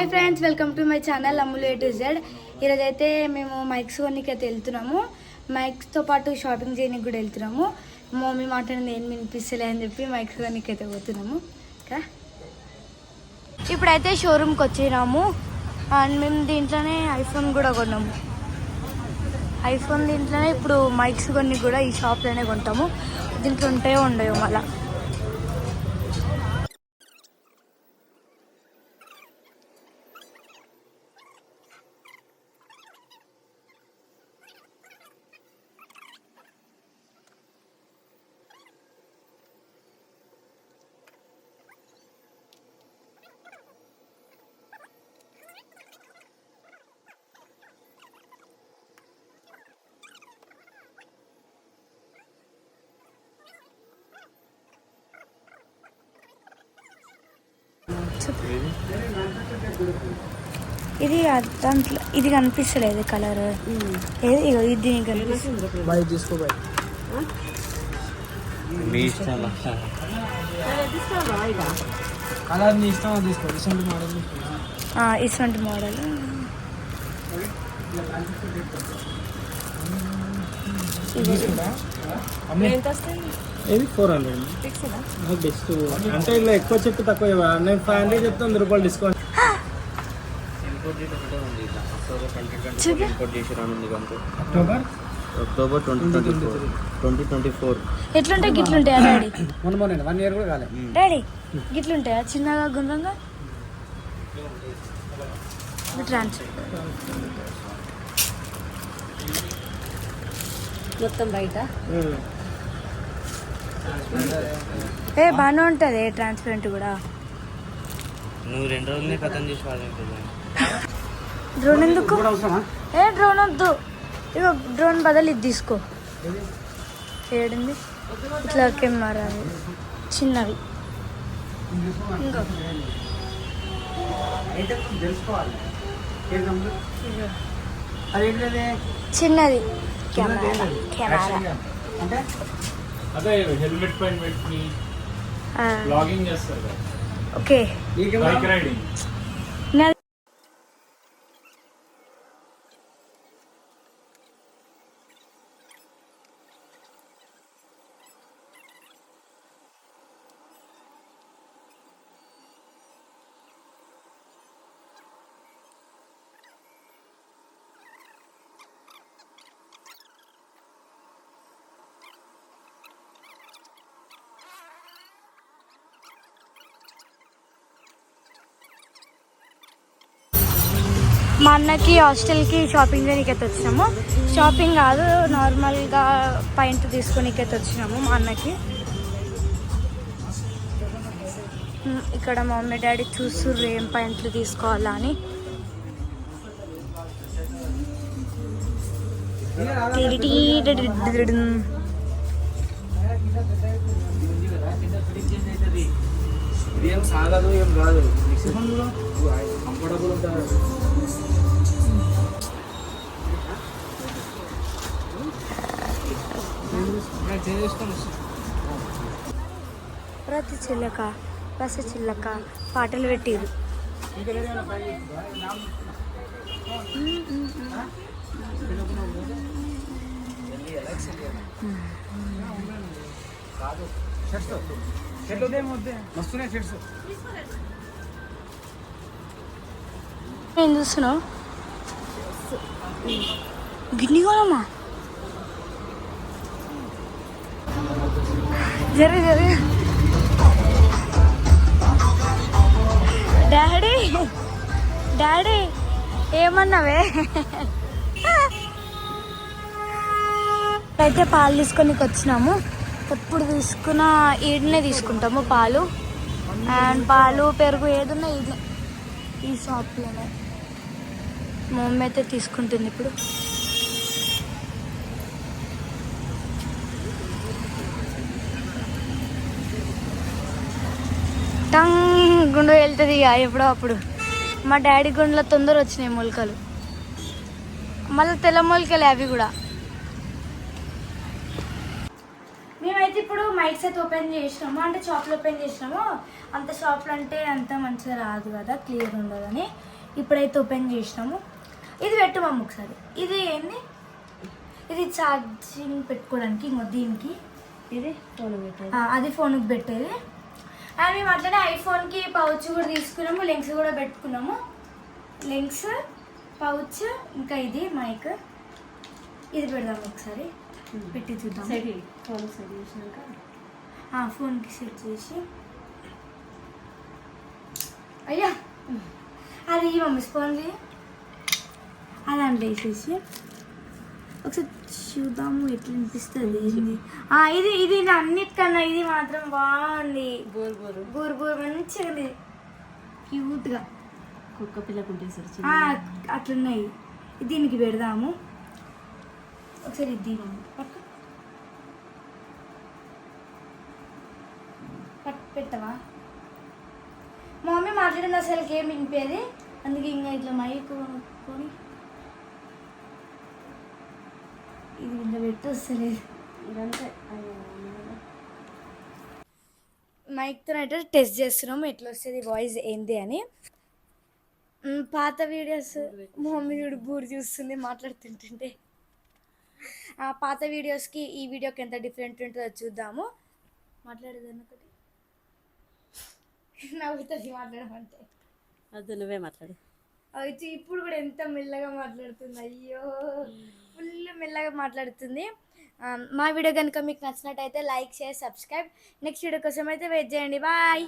Hi friends welcome to my channel Ammulu A to Z ఈరోజు అయితే మేము mics కొన్నికైతే అయితే వెళ్తున్నాము మైక్స్తో పాటు షాపింగ్ చేయడానికి కూడా వెళ్తున్నాము. మమ్మీ మాట నేను వినిపిస్తలే అని చెప్పి మైక్స్ కొన్నికైతే అయితే పోతున్నాము. ఇంకా ఇప్పుడైతే షోరూమ్కి వచ్చినాము. అండ్ మేము దీంట్లోనే ఐఫోన్ కూడా కొన్నాము. ఐఫోన్ దీంట్లోనే ఇప్పుడు మైక్స్ కొన్ని కూడా ఈ షాప్లోనే కొంటాము. దీంట్లో ఉంటాయో ఉండయో మళ్ళీ. ఇది అ- దాంట్లో ఇది కనిపిస్తలేదు కలర్. ఏది? ఇది దీనికి కనిపిస్తుంది బాయ్ తీసుకో బాయ్ మీ ఇష్టం కలర్ నీ ఇష్టం అది తీసుకో? Recent model. ఏది ఫోర్ హండ్రెడ్? బెస్ట్ అంటే ఇలా ఎక్కువ చెప్పి తక్కువ. నేను ఫైవ్ హండ్రెడ్ చెప్తే వంద రూపాయలు discount October October? Twenty twenty four twenty twenty four ఎట్లుంటాయి గిట్లుంటాయా డాడీ? మొన్న మొన్న వన్ ఇయర్ కూడా కాలే. డాడీ గిట్లుంటాయా? చిన్నగా గుండ్రంగా? ట్రాన్స్ఫర్ మొత్తం బయట. ఏ బాగానే ఉంటుంది ట్రాన్స్పరెంట్ కూడా. నువ్వు రెండు రోజులనే కథం చేసి డ్రోన్ ఎందుకు? ఏ డ్రోన్ వద్దు. ఇగో డ్రోన్ బదులు ఇది తీసుకో. ఏడింది? ఇట్లా కెమెరా అది. చిన్నవి. ఇంకో. చిన్నది. కెమెరా. అదే హెల్మెట్ పైన పెట్టి ఆ, బ్లాగింగ్ చేస్తారు ఓకే. బైక్ రైడింగ్ మా అన్నకి హాస్టల్కి షాపింగ్ చేయడానికి వచ్చినాము. షాపింగ్ కాదు నార్మల్గా పైంట్ తీసుకునేకి వచ్చినాము మా అన్నకి. ఇక్కడ మా మమ్మీ డాడీ చూస్తుర్రు ఏం పైంట్లు తీసుకోవాలా అని. ఏం సాగదు ఏం కాదు కంఫర్టబుల్ ఉంటారు. చేసుకొని ప్రతి చిల్లక రస చిల్లక పాటలు పెట్టిరు. ఏం చూస్తున్నావు? గిన్నె కోనమ్మా. జరి జరి. డాడీ డాడీ ఏమన్నావే? అయితే పాలు తీసుకొని వచ్చినాము. ఎప్పుడు తీసుకున్న ఈడనే తీసుకుంటాము పాలు. అండ్ పాలు పెరుగు ఏదున్నా ఇది ఈ షాప్లోనే. మా మమ్మీ అయితే తీసుకుంటుంది ఇప్పుడు. గుండు వెళ్తుంది ఇక ఎప్పుడో అప్పుడు. మా డాడీ గుండెలో తొందర వచ్చినాయి మొలకలు. మళ్ళీ తెల్ల మొలకలే అవి కూడా. మేమైతే ఇప్పుడు మైక్స్ అయితే ఓపెన్ చేసినాము. అంటే షాప్లో ఓపెన్ చేసినాము. అంత షాప్లో అంటే అంత మంచిగా రాదు కదా క్లియర్ ఉండదని. ఇప్పుడైతే ఓపెన్ చేసినాము. ఇది పెట్టు మమ్మ ఒకసారి. ఇది ఏంది? ఇది ఛార్జింగ్ పెట్టుకోవడానికి ఇంకో దీనికి. ఇది ఫోన్ పెట్టాలి ఆ, అది ఫోన్కి పెట్టేది. అండ్ మేము అట్లనే ఐఫోన్కి పౌచ్ కూడా తీసుకున్నాము లెన్స్ కూడా పెట్టుకున్నాము. లెన్స్ పౌచ్ ఇంకా ఇది మైక్ ఇది పెడదాం ఒకసారి. పెట్టి చూద్దాం. ఫోన్ సెట్ చేసినాక. ఆ, ఫోన్కి సెట్ చేసి. అయ్యా! అది ఈ మమ్మీ స్పాంజ్ అది అందులో వేసేసి. ఒకసారి చూద్దాము ఎట్లా అనిపిస్తుంది ఇది ఇది అన్నిటికన్నా ఇది మాత్రం బాగుంది. Bore bore. బూర్ బూర్ మంచిగా ఉంది. క్యూట్గా కుక్క పిల్లకు అట్లున్నాయి. దీనికి పెడదాము. ఒకసారి ఇది మమ్మీ పట్టు. పట్టు పెట్టవా? మా మమ్మీ మాట్లాడింది అసలు ఏం వినిపేది? అందుకే ఇంకా ఇట్లా మైక్ కొనుక్కొని ఇది ఇంత పెట్టి వస్తలేదు. ఇదంతే మైక్తో అయితే టెస్ట్ చేస్తున్నాము ఎట్లా వస్తుంది వాయిస్ ఏంది అని. పాత వీడియోస్ మా మమ్మీ చూడు బూరు చూస్తుంది మాట్లాడుతుంటుంటే. ఆ పాత వీడియోస్కి ఈ వీడియోకి ఎంత డిఫరెంట్ ఉంటుందో చూద్దాము. మాట్లాడేదాన్ని ఒకటి. నవ్వుతుంది మాట్లాడమంటే. అది నువ్వే మాట్లాడు. అయితే ఇప్పుడు కూడా ఎంత మెల్లగా మాట్లాడుతుంది అయ్యో. ఫుల్ మెల్లగా మాట్లాడుతుంది. మా వీడియో కనుక మీకు నచ్చినట్టయితే like share subscribe. Next video కోసం అయితే వెయిట్ చేయండి. బాయ్.